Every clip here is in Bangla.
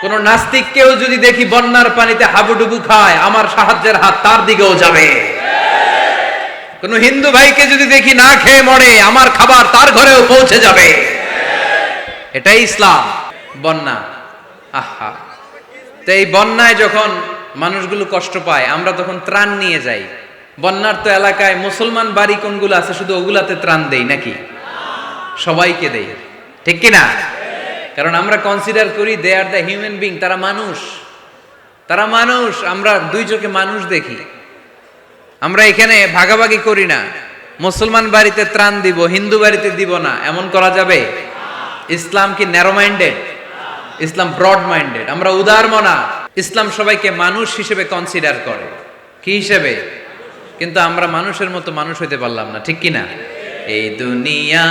কোন নাস্তিককেও যদি দেখি বন্যার পানিতে হাবুডুবু খায়, আমার সাহায্যের হাত তার দিকেও যাবে। কোন হিন্দু ভাইকে যদি দেখি না খেয়ে মরে, আমার খাবার তার ঘরেও পৌঁছে যাবে। এটাই ইসলাম, বন্যা। আহা। তো এই বন্যায় যখন মানুষগুলো কষ্ট পায়, আমরা তখন ত্রাণ নিয়ে যাই। বন্যার তো এলাকায় মুসলমান বাড়ি কোনগুলো আছে, শুধু ওগুলাতে ত্রাণ দেই নাকি? সবাইকে দেই। ঠিক কি না কারণ আমরা কনসিডার করি they are the human being তারা মানুষ। তারা মানুষ, আমরা দুই চোখে মানুষ দেখি। আমরা এখানে ভাগাভাগি করি না। মুসলমান বাড়িতে ত্রাণ দিব, হিন্দু বাড়িতে দিব না, এমন করা যাবে? ইসলাম কি narrow minded Islam broad minded আমরা উদার মনা। ইসলাম সবাইকে মানুষ হিসেবে কনসিডার করে। কি হিসেবে? কিন্তু আমরা মানুষের মতো মানুষ হইতে পারলাম না, ঠিক কি না এই দুনিয়া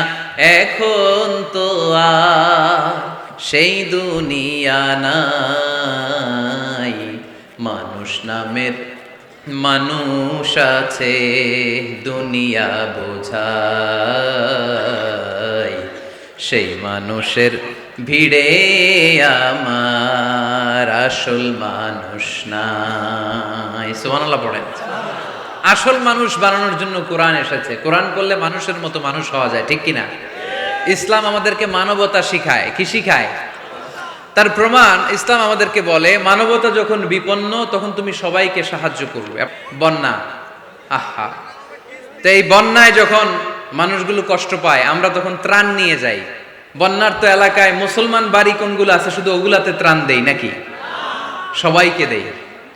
এখন তো আর সেই দুনিয়া নাই। মানুষ নামের মানুষ আছে, দুনিয়া বোঝাই। সেই মানুষের ভিড়ে আমার আসল মানুষ নাই। সুবহানাল্লাহ পড়েন। আসল মানুষ বানানোর জন্য কোরআন এসেছে। কোরআন করলে মানুষের মতো মানুষ হওয়া যায়, ঠিক কিনা? ইসলাম আমাদেরকে মানবতা শিখায়। কি শিখায়? তার প্রমাণ, ইসলাম আমাদেরকে বলে, মানবতা যখন বিপন্ন, তখন তুমি সবাইকে সাহায্য করবে। বন্যা। আহা। তো এই বন্যায় যখন মানুষগুলো কষ্ট পায়, আমরা তখন ত্রাণ নিয়ে যাই। বন্যার তো এলাকায় মুসলমান বাড়ি কোনগুলো আছে, শুধু ওগুলাতে ত্রাণ দেই নাকি? সবাইকে দেই।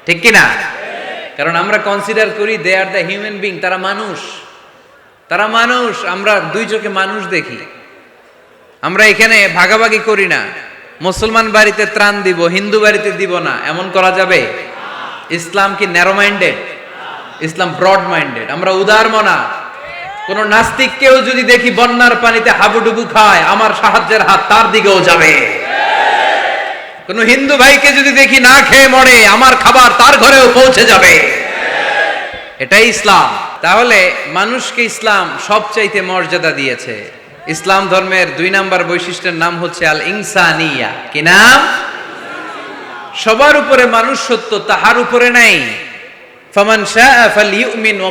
ঠিক কি না কারণ আমরা কনসিডার করি they are the human being তারা মানুষ। তারা মানুষ, আমরা দুই চোখে মানুষ দেখি। আমরা এখানে ভাগাভাগি করি না। মুসলমান বাড়িতে ত্রাণ দিব, হিন্দু বাড়িতে দিব না, এমন করা যাবে? ইসলাম কি narrow minded Islam broad minded আমরা উদার মনা। কোন নাস্তিককেও যদি দেখি বন্যার পানিতে হাবুডুবু খায়, আমার সাহায্যের হাত তার দিকেও যাবে। কোন হিন্দু ভাইকে যদি দেখি না খেয়ে মরে, আমার খাবার তার ঘরেও পৌঁছে যাবে। এটাই ইসলাম। তাহলে মানুষকে ইসলাম সবচাইতে মর্যাদা দিয়েছে। ইসলাম ধর্মের দুই নাম্বার বৈশিষ্ট্যের নাম হচ্ছে আল ইনসানিয়া কি নাম? সবার উপরে মানুষ সত্য তাহার উপরে নাই। ফামান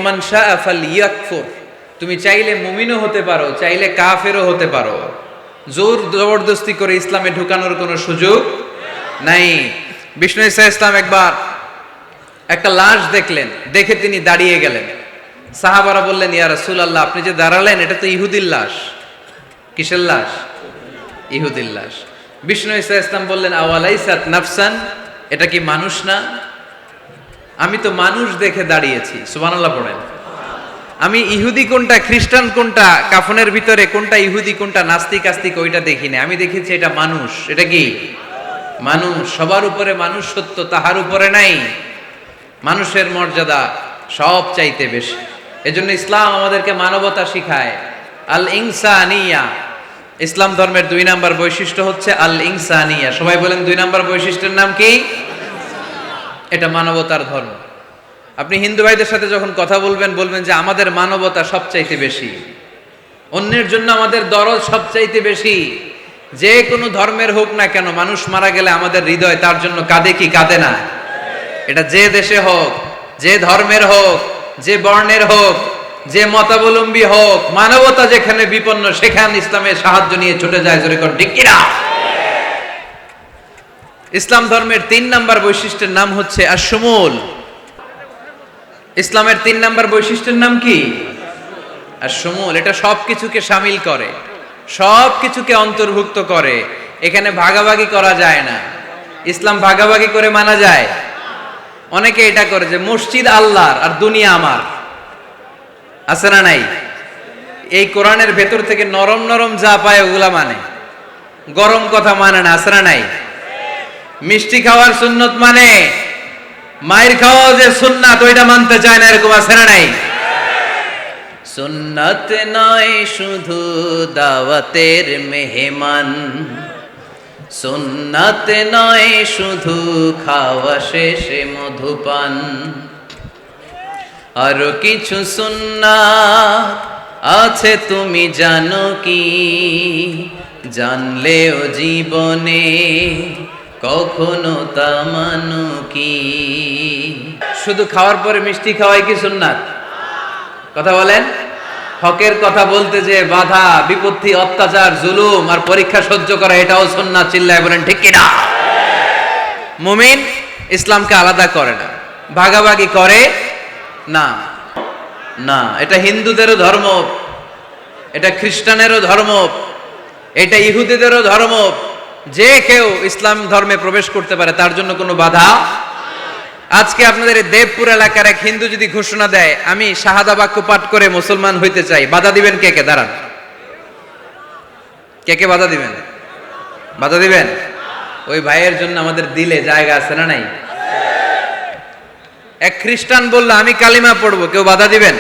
মান শাআ ফালইয়াকফুর। তুমি চাইলে মুমিনও হতে পারো, চাইলে কাফেরও হতে পারো। জোর জবরদস্তি করে ইসলামে ঢুকানোর কোনো সুযোগ নাই। বিষ্ণু ইসা ইসলাম একবার একটা লাশ দেখলেন, দেখে তিনি দাঁড়িয়ে গেলেন। সাহাবারা বললেন, ইয়া রাসূলুল্লাহ, আপনি যে দাঁড়ালেন, এটা তো ইহুদির লাশ। কিসের লাশ? ইহুদির লাশ। বিষ্ণু ইসা ইসলাম বললেন, আওয়ালাইসাত নাফসান? এটা কি মানুষ না? আমি তো মানুষ দেখে দাঁড়িয়েছি। সুবহানাল্লাহ পড়েন। আমি ইহুদি কোনটা, খ্রিস্টান কোনটা, কাফনের ভিতরে কোনটা ইহুদি কোনটা নাস্তিক আস্তিক ওইটা দেখিনি। আমি দেখেছি এটা মানুষ। এটা কি? মানুষ, সবার উপরে মানুষ সত্য, তাহার উপরে নাই। মানুষের মর্যাদা সব চাইতে বেশি। এজন্য ইসলাম আমাদেরকে মানবতা শিখায়। আল ইনসানিয়া ইসলাম ধর্মের দুই নাম্বার বৈশিষ্ট্য হচ্ছে আল ইনসানিয়া সবাই বলেন দুই নাম্বার বৈশিষ্ট্যের নাম কি? এটা মানবতার ধর্ম। আপনি হিন্দু ভাইদের সাথে যখন কথা বলবেন বলবেন যে আমাদের মানবতা সবচাইতে বেশি। অন্যের জন্য আমাদের দরদ সবচাইতে বেশি। যে কোনো ধর্মের হোক না কেন, মানুষ মারা গেলে আমাদের হৃদয় তার জন্য কাঁদে কি কাঁদে না? এটা যে দেশে হোক, যে ধর্মের হোক, যে বর্ণের হোক, যে মতাবলম্বী হোক, মানবতা যেখানে বিপন্ন, সেখানে ইসলামের সাহায্য নিয়ে ছুটে যায় জোরে কর কিনা? ইসলাম ধর্মের তিন নাম্বার বৈশিষ্ট্যের নাম হচ্ছে আসমুল ইসলামের তিন নাম্বার বৈশিষ্ট্যের নাম কি? আর আসমুল এটা সব কিছুকে সামিল করে। সব কিছুকে অন্তর্ভুক্ত করে। এখানে ভাগাভাগি করা যায় না। ইসলাম ভাগাভাগি করে মানা যায়। অনেকে এটা করে যে, মসজিদ আল্লাহর আর দুনিয়া আমার। আছে না নাই? এই কোরআনের ভেতর থেকে নরম নরম যা পায় ওগুলা মানে। গরম কথা মানে না, আছে না নাই? মিষ্টি খাওয়ার সুন্নত মানে। মায়ের খাওয়া যে সুন্নাত, ওইটা মানতে চায় না, এরকম আছে না নাই? সুন্নাত নয়, শুধু দাওয়াতের মেহমান। সুন্নাত নয়, শুধু খাওয়া শেষে মধুপান। আরও কিছু সুন্নাত আছে, তুমি জানো কি? জানলেও জীবনে কখনো তামানু কি? শুধু খাওয়ার পরে মিষ্টি খাওয়াই কি সুন্নাত? কথা বলেন। হকের কথা বলতে যে বাধা, বিপত্তি, অত্যাচার, জুলুম আর পরীক্ষা সহ্য করা, এটাও সুন্নাত, চিল্লায় বলেন, ঠিক কিনা? মুমিন ইসলামকে আলাদা করে না। ভাগাভাগি করে না। না, এটা হিন্দুদেরও ধর্ম। এটা খ্রিস্টানেরও ধর্ম। এটা ইহুদিদেরও ধর্ম। যে কেউ ইসলাম ধর্মে প্রবেশ করতে পারে, তার জন্য কোনো বাধা আজকে আপনাদের দেবপুর এলাকার এক হিন্দু যদি ঘোষণা দেয়, আমি শাহাদা বাক্য পাঠ করে মুসলমান হইতে চাই, বাধা দিবেন কে কে? দাঁড়ান। কে কে বাধা দিবেন? বাধা দিবেন? ওই ভাইয়ের জন্য আমাদের দিলে জায়গা আছে না নাই? এক খ্রিস্টান বলল, আমি কালিমা পড়ব। কেউ বাধা দিবেন?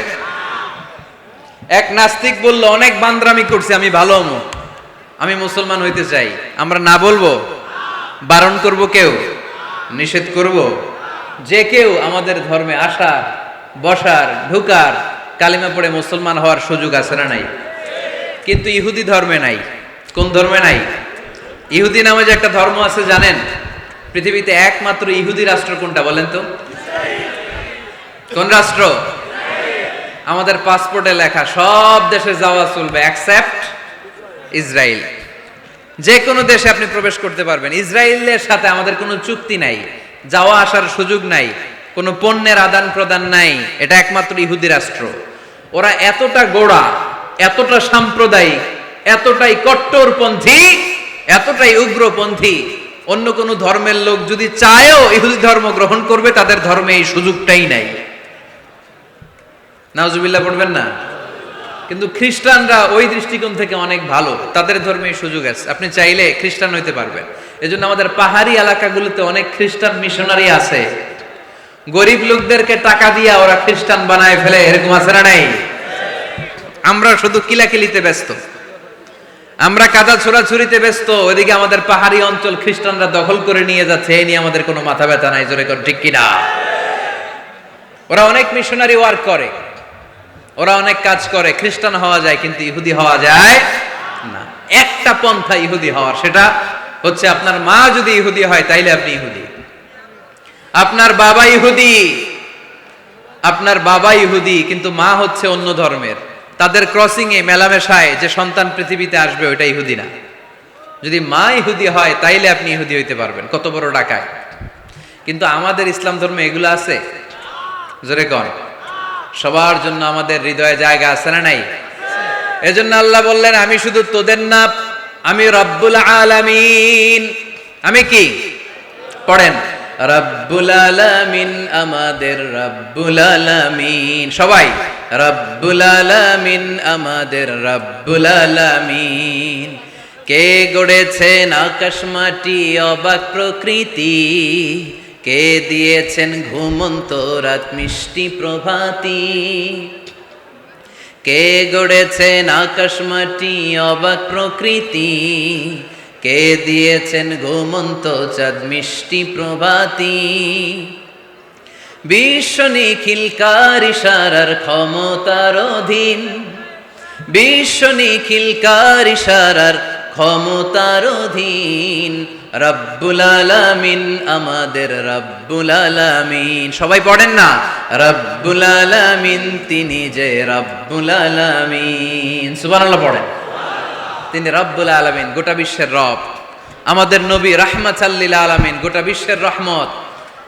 এক নাস্তিক বলল, অনেক বান্দ্রামি করছি, আমি ভালো আমি মুসলমান হইতে চাই। আমরা না বলব? বারণ করব কেউ? নিষেধ করব? যে কেউ আমাদের ধর্মে আসার, বসার, ঢুকার, কালিমা পড়ে মুসলমান হওয়ার সুযোগ আছে না নাই? কিন্তু ইহুদি ধর্মে নাই। কোন ধর্মে নাই? ইহুদি নামে যে একটা ধর্ম আছে, জানেন? পৃথিবীতে একমাত্র ইহুদি রাষ্ট্র কোনটা বলেন তো? কোন রাষ্ট্র? আমাদের পাসপোর্টে লেখা, সব দেশে যাওয়া চলবে অ্যাকসেপ্ট ইসরায়েল। যে কোনো দেশে আপনি প্রবেশ করতে পারবেন। ইসরায়েলের সাথে আমাদের কোনো চুক্তি নাই। যাওয়া আসার সুযোগ নাই, কোনো পণ্যের আদান প্রদান নাই, এটা একমাত্র ইহুদি রাষ্ট্র। ওরা এতটা গোড়া, এতটা সাম্প্রদায়িক, এতটাই কট্টরপন্থী, এতটাই উগ্রপন্থী। অন্য কোনো ধর্মের লোক যদি চায়ও ইহুদি ধর্ম গ্রহণ করবে, তাদের ধর্মে এই সুযোগটাই নাই। নাউজুবিল্লাহ, পড়বেন না? কিন্তু খ্রিস্টানরা ওই দৃষ্টিকোণ থেকে অনেক ভালো, তাদের ধর্মে সুযোগ আছে। আপনি চাইলে খ্রিস্টান হইতে পারবেন। এজন্য আমাদের পাহাড়ি এলাকাগুলোতে অনেক খ্রিস্টান মিশনারি আছে। গরিব লোকদেরকে টাকা দিয়া ওরা খ্রিস্টান বানায় ফেলে, এরকম আছে না নাই? আমরা শুধু কিলাকিলিতে ব্যস্ত। আমরা কাদা ছোড়াছুরিতে ব্যস্ত, ওইদিকে আমাদের পাহাড়ি অঞ্চল খ্রিস্টানরা দখল করে নিয়ে যাচ্ছে এই নিয়ে আমাদের কোনো মাথা ব্যথা নাই, জোরে ঠিক কিনা? ওরা অনেক মিশনারি ওয়ার্ক করে, ওরা অনেক কাজ করে, খ্রিস্টান হওয়া যায় কিন্তু ইহুদি হওয়া যায় না। একটা পন্থা ইহুদি হওয়ার, সেটা হচ্ছে আপনার মা যদি ইহুদি হয়, তাইলে আপনি ইহুদি। আপনার বাবা ইহুদি। আপনার বাবা ইহুদি, কিন্তু মা হচ্ছে অন্য ধর্মের। তাদের ক্রসিং এ মেলামেশায় যে সন্তান পৃথিবীতে আসবে, ওইটা ইহুদি না। যদি মা ইহুদি হয়, তাইলে আপনি ইহুদি হইতে পারবেন, কত বড় ডাকায়। কিন্তু আমাদের ইসলাম ধর্মে এগুলো আছে? জোরে কন। সবার জন্য আমাদের হৃদয়ে জায়গা আছে না নাই? এজন্য আল্লাহ বললেন, আমি শুধু তোদের না আমি রব্বুল আলামিন। আমি কি? পড়েন। রব্বুল আলামিন আমাদের রব্বুল আলামিন। সবাই, রব্বুল আলামিন আমাদের রব্বুল আলামিন। কে গড়েছেন আকাশ মাটি, অবাক প্রকৃতি? কে দিয়েছেন ঘুমন্ত রাত মিষ্টি প্রভাতি? কে গড়েছেন আকাশ মাটি, অবাক প্রকৃতি? কে দিয়েছেন ঘুমন্ত চাঁদ, মিষ্টি প্রভাতি? বিশ্ব নিখিলকার ইশারার ক্ষমতার অধীন? বিশ্ব নিখিলকার ইশারার ক্ষমতার অধীন? রব্বুল আলামিন, আমাদের রব্বুল আলামিন। সবাই পড়েন না? রব্বুল আলামিন, তিনি যে রব্বুল আলামিন। সুবহানাল্লাহ পড়েন। তিনি রব্বুল আলামিন, গোটা বিশ্বের রব। আমাদের নবী রাহমাত সাল্লিল আলামিন, গোটা বিশ্বের রহমত।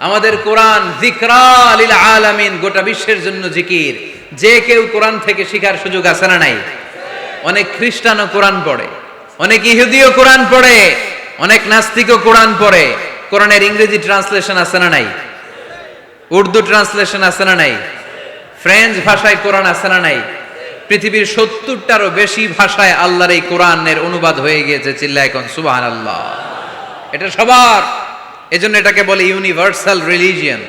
আমাদের কোরআন জিকরা লিল আলামিন, গোটা বিশ্বের জন্য জিকির। যে কেউ কোরআন থেকে শিখার সুযোগ আছে না নাই? অনেক খ্রিস্টানও কোরআন পড়ে, অনেক ইহুদিও কোরআন পড়ে। অনেক নাস্তিকও কোরআন পড়ে। কোরআনের ইংরেজি ট্রান্সলেশন আছে না নাই? উর্দু ট্রান্সলেশন আছে না নাই? ফ্রেঞ্চ ভাষায় কোরআন আছে না নাই? পৃথিবীর সত্তরটারও বেশি ভাষায় আল্লাহর এই কোরআনের অনুবাদ হয়ে গিয়েছে চিল্লা এখন সুবাহ আল্লাহ এটা সবার। এজন্য এটাকে বলে ইউনিভার্সাল রিলিজিয়ন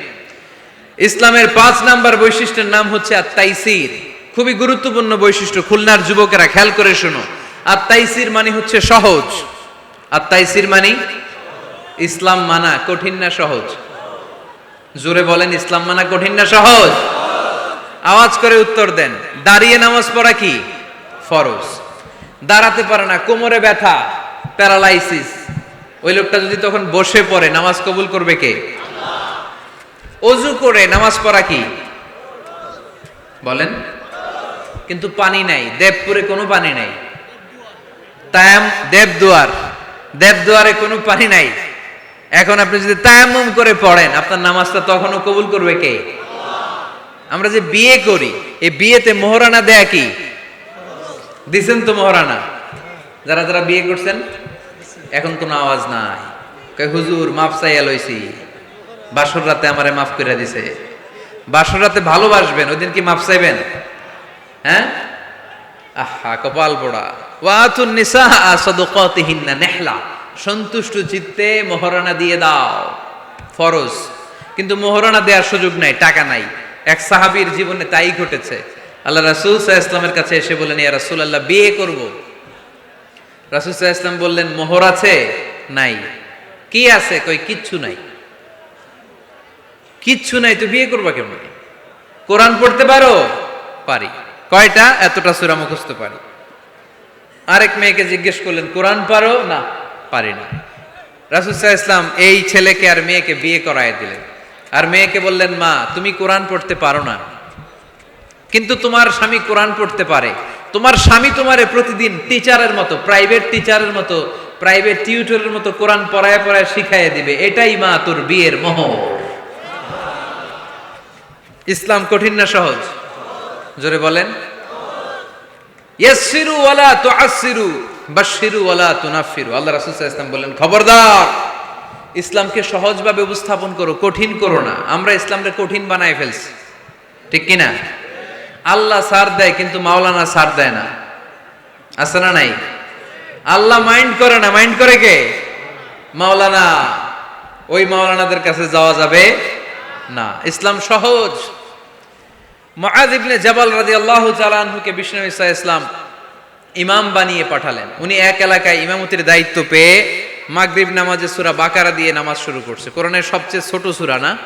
ইসলামের পাঁচ নাম্বার বৈশিষ্ট্যের নাম হচ্ছে আত্মাইসির খুবই গুরুত্বপূর্ণ বৈশিষ্ট্য। খুলনার যুবকেরা খেয়াল করে শোনো। আত্মাইসির মানে হচ্ছে সহজ। আত্মাইসির মানে? ইসলাম মানা কঠিন না সহজ। জোরে বলেন, ইসলাম মানা কঠিন না সহজ? আওয়াজ করে উত্তর দেন, দাঁড়িয়ে নামাজ পড়া কি? ফরজ। দাঁড়াতে পারে না, কোমরে ব্যথা, প্যারালাইসিস। ওই লোকটা যদি তখন বসে পড়ে, নামাজ কবুল করবে কে? অজু করে নামাজ পড়া কি? বলেন। কিন্তু পানি নাই, দেবপুরে কোনো পানি নাই। তায়াম, দেবদুয়ার। দেবদুয়ারে কোনো পানি নাই। এখন আপনি যদি তায়াম্মুম করে পড়েন, আপনার নামাজটা তখনও কবুল করবে কে? আমরা যে বিয়ে করি, এই বিয়েতে মোহরানা দেয়া কি? দিছেন তো মোহরানা? যারা যারা বিয়ে করছেন, এখন কোনো আওয়াজ নাই। হুজুর মাফ চাইয়া লইছি। বাসর রাতে আমারে মাফ করে দিছে। বাসর রাতে ভালোবাসবেন, ওই দিন কি মাফ চাইবেন? হ্যাঁ? আহা, কপাল পোড়া। সন্তুষ্ট চিত্তে মোহরানা দিয়ে দাও। ফরজ। কিন্তু মোহরানা দেওয়ার সুযোগ নাই, টাকা নাই। এক সাহাবীর জীবনে তাই ঘটেছে। আল্লাহ রাসূল সাল্লাল্লাহু ইসলামের কাছে এসে বললেন, ইয়া রাসূলুল্লাহ, বিয়ে করব। রাসূল সাল্লাল্লাহু ইসলাম বললেন, মোহর আছে? নাই। কি আছে? কই, কিচ্ছু নাই। কিচ্ছু নাই, তো বিয়ে করবা কেমন? কোরআন পড়তে পারো? পারি। কয়টা? এতটা সূরা মুখস্থ পারি। আরেক মেয়েকে জিজ্ঞেস করলেন, কোরআন পারো? না, পারি না। রাসুসাহ ইসলাম এই ছেলেকে আর মেয়েকে বিয়ে করায় দিলেন। আর মেয়েকে বললেন, মা, তুমি কোরআন পড়তে পারো না। কিন্তু তোমার স্বামী কোরআন পড়তে পারে। তোমার স্বামী তোমারে প্রতিদিন টিচারের মতো, প্রাইভেট টিচারের মতো, প্রাইভেট টিউটরের মতো কোরআন পড়ায় পড়ায় শিখাইয়ে দিবে। এটাই মা, তোর বিয়ের মোহ ইসলাম কঠিন না সহজ? জোরে বলেন। ইয়াসসিরু ওয়ালা তুআসসিরু, বাশশিরু ওয়ালা তুনাফিরু আল্লাহ রাসূল সাল্লাল্লাহু বলেন খবরদার, ইসলামকে সহজভাবে উপস্থাপন করো, কঠিন করো না। আমরা ইসলামকে কঠিন বানায় ফেলছি। ঠিক কি না? আল্লাহ সার দেয়, কিন্তু মাওলানা সার দেয় না। আছে না নাই? আল্লাহ মাইন্ড করে না। মাইন্ড করে কে? মাওলানা। ওই মাওলানাদের কাছে যাওয়া যাবে না। ইসলাম সহজ। ইবনে জাবাল রাদিয়াল্লাহু তাআলা আনহুকে বিষ্ণু ঈসা ইসলাম ইমাম বানিয়ে পাঠালেন। উনি এক এলাকায় ইমামতির দায়িত্ব পেয়ে মাগরিব নামাজে সূরা বাকারা দিয়ে নামাজ শুরু করছে। কোরআনের সবচেয়ে ছোট সুরা না?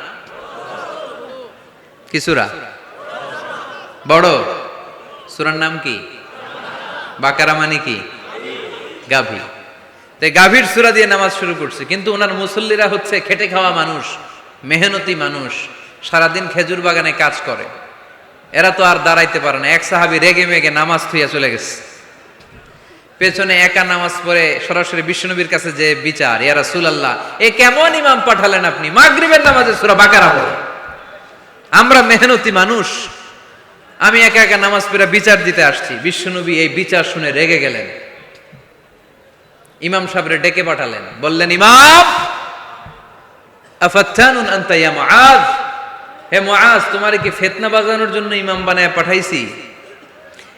কি সূরা? বড়? সূরার নাম কি? বাকারা মানে কি? গাভী। তাই গাভীর সূরা দিয়ে নামাজ শুরু করছে। কিন্তু ওনার মুসল্লিরা হচ্ছে খেটে খাওয়া মানুষ, মেহনতি মানুষ, সারাদিন খেজুর বাগানে কাজ করে। এরা তো আর দাঁড়াইতে পারে না। এক সাহাবি রেগে মেগে নামাজ থুইয়া চলে গেছে। পেছনে একা নামাজ পড়ে সরাসরি বিষ্ণুবীর কাছে যে বিচার, ইয়া রাসূলুল্লাহ, এ কেমন ইমাম পাঠালেন আপনি? মাগরিবের নামাজে সূরা বাকারা পড়ে। আমরা মেহনতি মানুষ। আমি একা একা নামাজ পড়ে বিচার দিতে আসছি। বিশ্বনবী এই বিচার শুনে রেগে গেলেন। ইমাম সাহেবরে ডেকে পাঠালেন। বললেন, ইমাম, আফাত্তানুন আনতা ইয়া মুআজ? হে মুআজ, তোমারে কি ফিতনা বাজানোর জন্য ইমাম বানায় পাঠাইছি?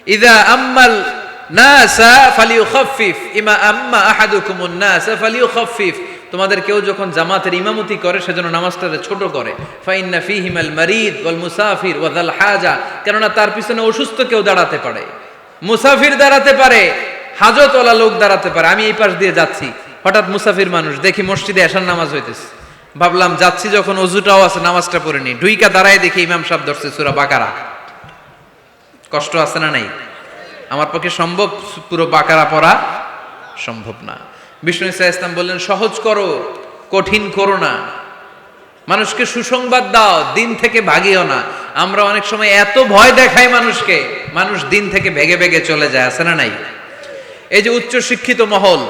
ইদা আম্মাল তোমাদের কেউ যখন জামাতের ইমামতি করে সেজন্য ছোট করে। হাজা, কেননা তার পিছনে অসুস্থ কেউ দাঁড়াতে পারে। মুসাফির দাঁড়াতে পারে, হাজতওয়ালা লোক দাঁড়াতে পারে। আমি এই পাশ দিয়ে যাচ্ছি। হঠাৎ মুসাফির মানুষ, দেখি মসজিদে এসার নামাজ হইতেছে। ভাবলাম, যাচ্ছি যখন অজুটাও আছে, নামাজটা পড়ে নি ডুইকা দাঁড়ায় দেখি ইমাম সাহেব ধরছে সুরা বাকারা। কষ্ট আছে না নাই? আমার পক্ষে সম্ভব পুরো বাকারা পড়া সম্ভব না। বিষ্ণু ইসা ইসলাম বললেন, সহজ করো, কঠিন করো না। মানুষকে সুসংবাদ দাও, দিন থেকে ভাগিও না। আমরা অনেক সময় এত ভয় দেখাই মানুষকে, মানুষ দিন থেকে ভেগে ভেগে চলে যায়, আছে না নাই? এই যে উচ্চ শিক্ষিত মহল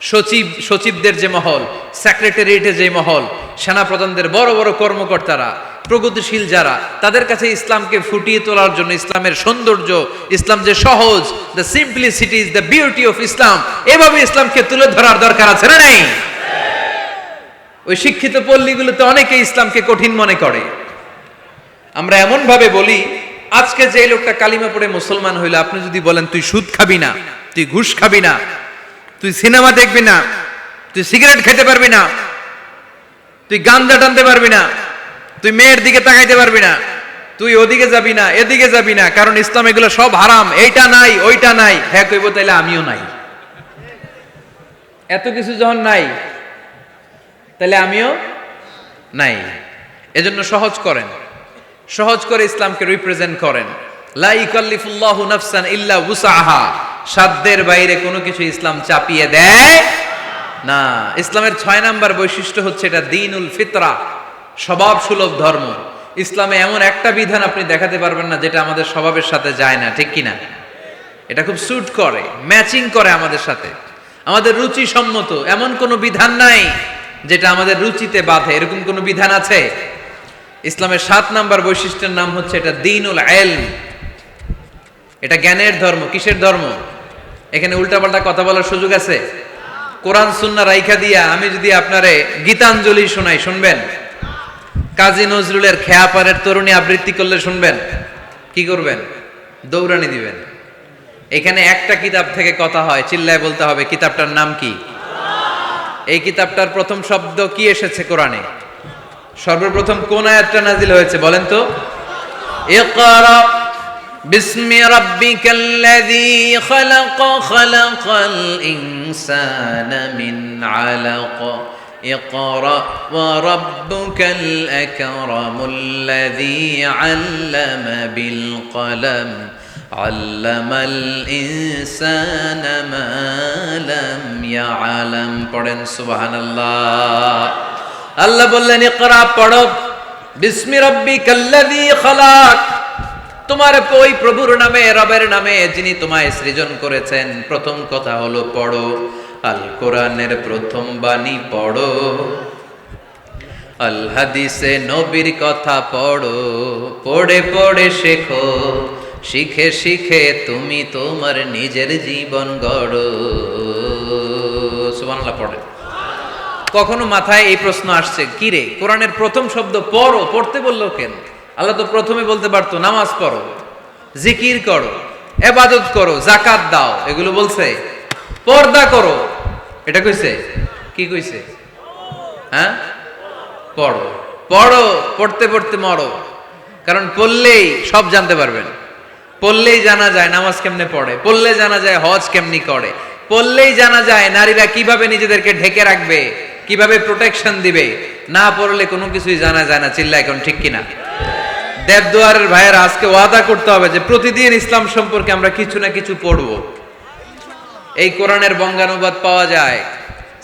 সচিব, সচিবদের যে মহল সেক্রেটারিয়েটের যে মহল, সেনাপ্রধানদের বড় বড় কর্মকর্তারা, প্রগতিশীল যারা, তাদের কাছে ইসলামকে ফুটিয়ে তোলার জন্য ইসলামের সৌন্দর্য, ইসলাম যে সহজ the simplicity is the beauty of Islam এভাবে ইসলামকে তুলে ধরার দরকার আছে না নেই? ওই শিক্ষিত পল্লীগুলোতে অনেকে ইসলামকে কঠিন মনে করে। আমরা এমন ভাবে বলি, আজকে যে লোকটা কালিমা পড়ে মুসলমান হইল, আপনি যদি বলেন, তুই সুদ খাবি না, তুই ঘুষ খাবি না তুই সিনেমা দেখবি না, তুই সিগারেট খেতে পারবি না, তুই গান্দা টানতে পারবি না, তুই মেয়ের দিকে তাকাইতে পারবি না, তুই ওদিকে যাবি না, এদিকে যাবি না, কারণ ইসলাম এগুলো সব হারাম, এইটা নাই, ওইটা নাই। হ্যাঁ কইব তাইলে আমিও নাই। এত কিছু যখন নাই তাহলে আমিও নাই। এজন্য সহজ করেন, সহজ করে ইসলামকে রিপ্রেজেন্ট করেন। লা ইকাল্লিফুল্লাহু নাফসান ইল্লা উসাহা সাধ্যের বাইরে কোনো কিছু ইসলাম চাপিয়ে দেয় না। ইসলামের ছয় নাম্বার বৈশিষ্ট্য হচ্ছে এটা দিনুল ফিতরা, স্বভাব সুলভ ধর্ম। ইসলামে এমন একটা বিধান আপনি দেখাতে পারবেন না যেটা আমাদের স্বভাবের সাথে যায় না, ঠিক কিনা? এটা খুব স্যুট করে ম্যাচিং করে আমাদের সাথে। আমাদের রুচি সম্মত, এমন কোনো বিধান নাই যেটা আমাদের রুচিতে বাধে। এরকম কোনো বিধান আছে? ইসলামের সাত নাম্বার বৈশিষ্ট্যের নাম হচ্ছে এটা দিনুল এলম এটা জ্ঞানের ধর্ম, কিসের ধর্ম? এখানে উল্টাপাল্টা কথা বলার সুযোগ আছে? কোরআন সুন্না রাইখা দিয়া আমি যদি আপনারে গীতাঞ্জলি শোনাই, শুনবেন? কাজী নজরুলের খেয়াপারের তরুণী আবৃত্তি করলে শুনবেন? কি করবেন? দৌড়ানি দিবেন। এখানে একটা কিতাব থেকে কথা হয়, চিল্লায় বলতে হবে, কিতাবটার নাম কি? এই কিতাবটার প্রথম শব্দ কি এসেছে কোরআনে? সর্বপ্রথম কোন আয়াতটা নাজিল হয়েছে বলেন তো? بسم ربك الذي خلق خلق الإنسان من علق اقرأ وربك الأكرم الذي علم بالقلم علم الإنسان ما لم يعلم পড়েন সুবহানাল্লাহ আল্লাহ বললেন ইকরা পড়ো বিসমি রাব্বিকাল্লাযী খালাক তোমার ওই প্রভুর নামে, রবের নামে যিনি তোমায় সৃজন করেছেন, প্রথম কথা হলো পড়ো। আল কোরআনের প্রথম বাণী পড়ো। আল নবীর কথা পড়ো। পড়ে পড়ে শেখো। শিখে শিখে তুমি তোমার নিজের জীবন গড়ো। সুবহানাল্লাহ, পড়ে। কখনো মাথায় এই প্রশ্ন আসছে কি রে কোরআনের প্রথম শব্দ পড়ো, পড়তে বলল কেন? আল্লাহ তো প্রথমে বলতে পারতো, নামাজ পড়ো, জিকির করো, এবাদত করো জাকাত দাও, এগুলো বলছে। পর্দা করো। এটা কইছে? কি কইছে? হ্যাঁ? পড়ো। পড়ো, পড়তে পড়তে মরো। কারণ পড়লেই সব জানতে পারবেন। পড়লেই জানা যায় নামাজ কেমনে পড়ে, পড়লে জানা যায় হজ কেমনি করে। পড়লেই জানা যায় নারীরা কীভাবে নিজেদেরকে ঢেকে রাখবে, কীভাবে প্রোটেকশন দিবে। না পড়লে কোনো কিছুই জানা যায় না চিল্লা এখন ঠিক কিনা? দেবদুয়ারের ভাইয়েরা আজকে ওয়াদা করতে হবে যে প্রতিদিন ইসলাম সম্পর্কে আমরা কিছু না কিছু পড়ব। এই কোরআনের বঙ্গানুবাদ পাওয়া যায়,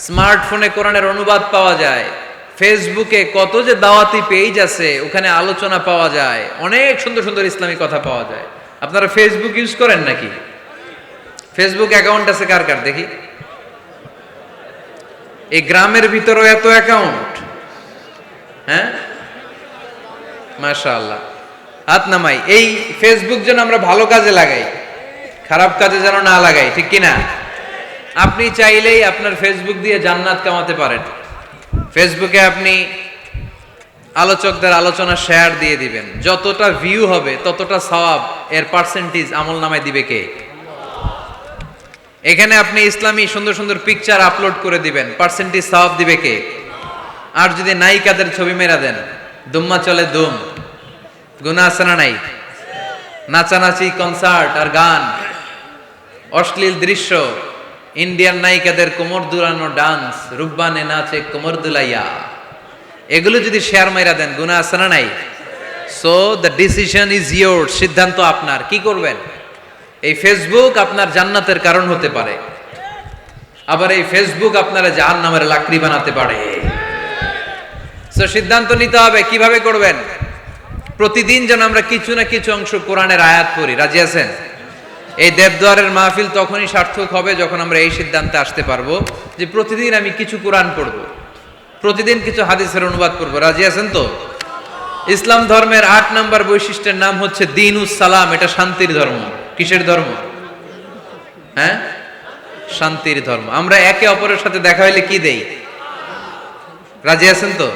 স্মার্টফোনে কোরআনের অনুবাদ পাওয়া যায়, ফেসবুকে কত যে দাওয়াতি পেজ আছে, ওখানে আলোচনা পাওয়া যায়, অনেক সুন্দর সুন্দর ইসলামী কথা পাওয়া যায়। আপনারা ফেসবুক ইউজ করেন নাকি? ফেসবুক অ্যাকাউন্ট আছে কার কার? দেখি। এই গ্রামের ভিতরেও এত অ্যাকাউন্ট হ্যাঁ? মাশাআল্লাহ। হাত নামাই। এই ফেসবুক যেন আমরা ভালো কাজে লাগাই, খারাপ কাজে যেন না লাগাই, ঠিক কি না আপনি চাইলেই আপনার ফেসবুক দিয়ে জান্নাত কামাতে পারেন। ফেসবুকে আপনি আলোচকদের আলোচনা শেয়ার দিয়ে দিবেন। যতটা ভিউ হবে, ততটা সওয়াব, এর পার্সেন্টেজ আমল নামায় দিবে কে? এখানে আপনি ইসলামী সুন্দর সুন্দর পিকচার আপলোড করে দিবেন পার্সেন্টেজ সওয়াব দিবে কে? আর যদি নায়িকাদের ছবি মেরা দেন, দুম্মা চলে দুম। গুনা আছে না নাই? নাচানাচি কনসার্ট আর গান। অশ্লীল দৃশ্য। ইন্ডিয়ান নায়িকাদের কোমর দুলানো ডান্স রুব্বানে নাচে কোমর দুলাইয়া। এগুলো যদি শেয়ার মাইরা দেন গুনা আছে না নাই? So the decision is your সিদ্ধান্ত আপনার, কি করবেন? এই ফেসবুক আপনার জান্নাতের কারণ হতে পারে। আবার এই ফেসবুক আপনারা জাহান নামের লাকড়ি বানাতে পারে। সো সিদ্ধান্ত নিতে হবে, কীভাবে করবেন? প্রতিদিন যেন আমরা কিছু না কিছু অংশ কোরআনের আয়াত পড়ি। রাজি আছেন? এই দেবদুয়ারের মাহফিল তখনই সার্থক হবে যখন আমরা এই সিদ্ধান্তে আসতে পারব যে প্রতিদিন আমি কিছু কোরআন পড়ব। প্রতিদিন কিছু হাদিসের অনুবাদ করব। রাজি আছেন তো? ইসলাম ধর্মের আট নাম্বার বৈশিষ্ট্যের নাম হচ্ছে দিন সালাম। এটা শান্তির ধর্ম। কিসের ধর্ম? হ্যাঁ? শান্তির ধর্ম। আমরা একে অপরের সাথে দেখা হইলে কি দেই? রাজি আছেন তো?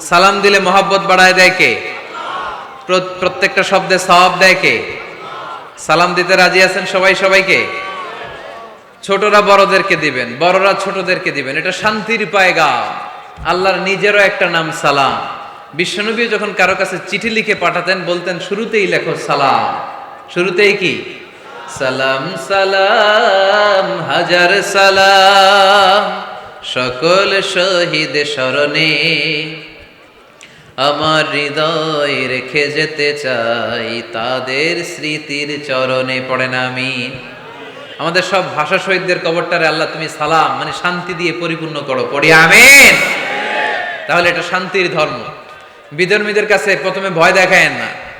সালাম দিলে মহাব্বত বাড়ায় দেয় কে? প্রত্যেকটা শব্দে সওয়াব দেয় কে? সালাম দিতে রাজি আছেন সবাই সবাইকে? ছোটরা বড়দেরকে দিবেন, বড়রা ছোটদেরকে দিবেন, এটা শান্তির পায়গা আল্লাহর নিজেরও একটা নাম সালাম। বিশ্বনবী যখন কারও কাছে চিঠি লিখে পাঠাতেন, বলতেন, শুরুতেই লেখো সালাম। শুরুতেই কি? সালাম সালাম, হাজার সালাম। সকল শহীদ স্মরণে আমার হৃদয় রেখে যেতে চাই, তাদের স্মৃতির চরণে পড়ে না আমি। আমাদের সব ভাষা শহীদদের কবরটারে আল্লাহ তুমি সালাম মানে শান্তি দিয়ে পরিপূর্ণ করো, পড়ি, আমিন। তাহলে এটা শান্তির ধর্ম। বিধর্মীদের কাছে প্রথমে ভয় দেখায় না।